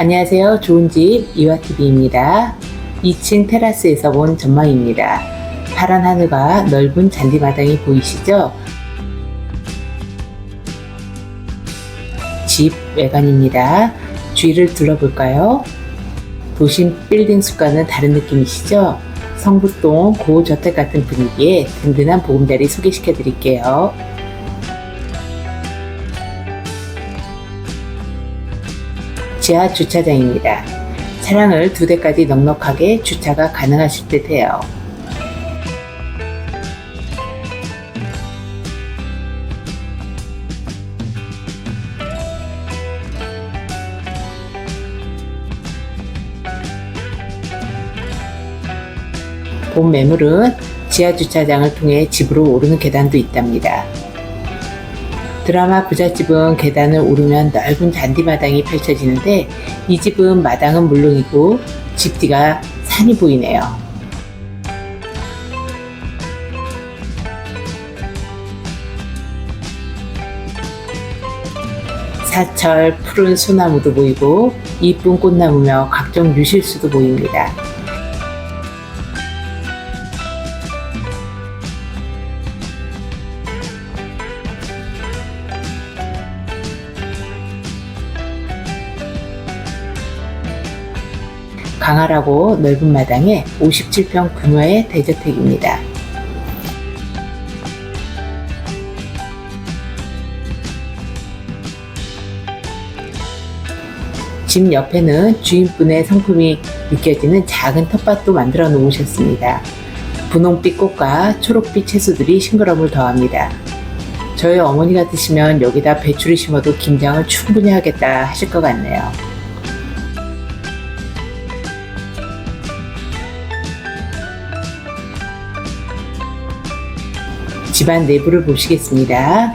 안녕하세요. 좋은 집 이와TV입니다. 2층 테라스에서 본 전망입니다. 파란 하늘과 넓은 잔디마당이 보이시죠? 집 외관입니다. 주위를 둘러볼까요? 도심 빌딩 숲과는 다른 느낌이시죠? 성북동 고저택 같은 분위기에 든든한 보금자리 소개시켜 드릴게요. 지하 주차장입니다. 차량을 두 대까지 넉넉하게 주차가 가능하실 듯 해요. 본 매물은 지하 주차장을 통해 집으로 오르는 계단도 있답니다. 드라마 부잣집은 계단을 오르면 넓은 잔디마당이 펼쳐지는데 이 집은 마당은 물론이고 집 뒤가 산이 보이네요. 사철 푸른 소나무도 보이고 이쁜 꽃나무며 각종 유실수도 보입니다. 강활하고 넓은 마당에 57평 규모의 대저택입니다. 집 옆에는 주인분의 성품이 느껴지는 작은 텃밭도 만들어 놓으셨습니다. 분홍빛 꽃과 초록빛 채소들이 싱그러움을 더합니다. 저희 어머니가 드시면 여기다 배추를 심어도 김장을 충분히 하겠다 하실 것 같네요. 집안 내부를 보시겠습니다.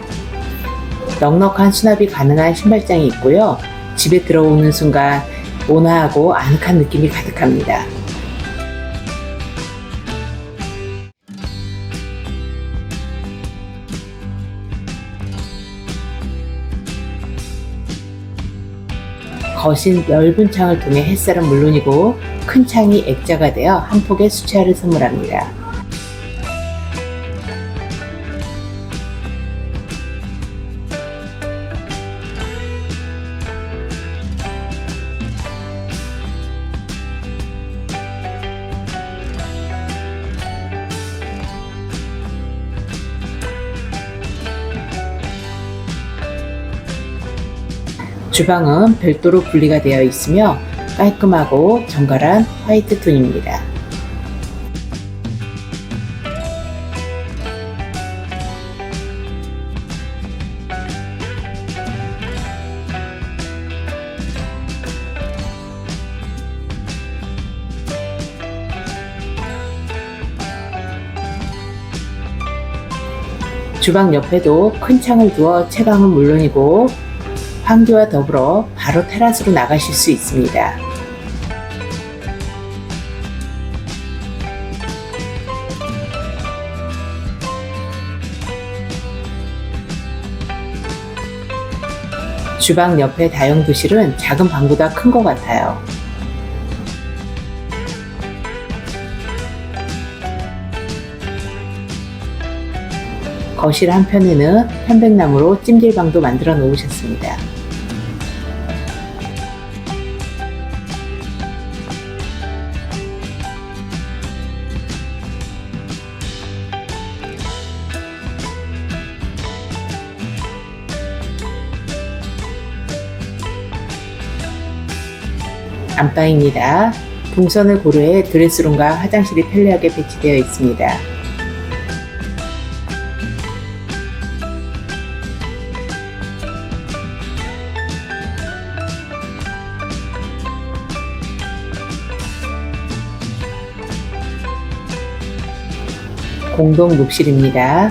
넉넉한 수납이 가능한 신발장이 있고요. 집에 들어오는 순간 온화하고 아늑한 느낌이 가득합니다. 거신 넓은 창을 통해 햇살은 물론이고 큰 창이 액자가 되어 한 폭의 수채화를 선물합니다. 주방은 별도로 분리가 되어 있으며 깔끔하고 정갈한 화이트 톤입니다. 주방 옆에도 큰 창을 두어 채광은 물론이고 환기와 더불어 바로 테라스로 나가실 수 있습니다. 주방 옆에 다용도실은 작은 방보다 큰 것 같아요. 거실 한편에는 편백나무로 찜질방도 만들어 놓으셨습니다. 안방입니다. 동선을 고려해 드레스룸과 화장실이 편리하게 배치되어 있습니다. 공동 욕실입니다.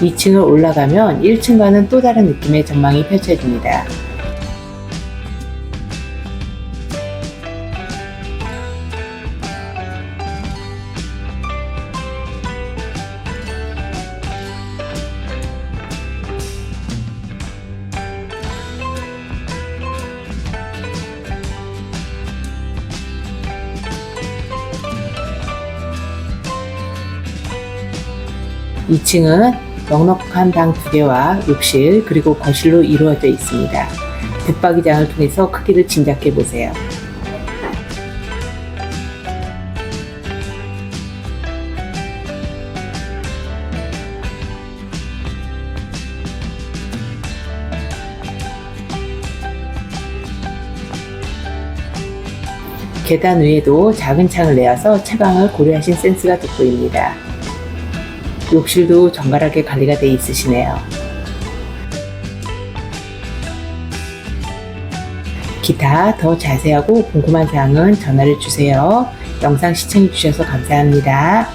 2층을 올라가면 1층과는 또 다른 느낌의 전망이 펼쳐집니다. 2층은 넉넉한 방 두 개와 욕실 그리고 거실로 이루어져 있습니다. 붙박이장을 통해서 크기를 짐작해 보세요. 계단 위에도 작은 창을 내어서 채광을 고려하신 센스가 돋보입니다. 욕실도 정갈하게 관리가 돼 있으시네요. 기타 더 자세하고 궁금한 사항은 전화를 주세요. 영상 시청해 주셔서 감사합니다.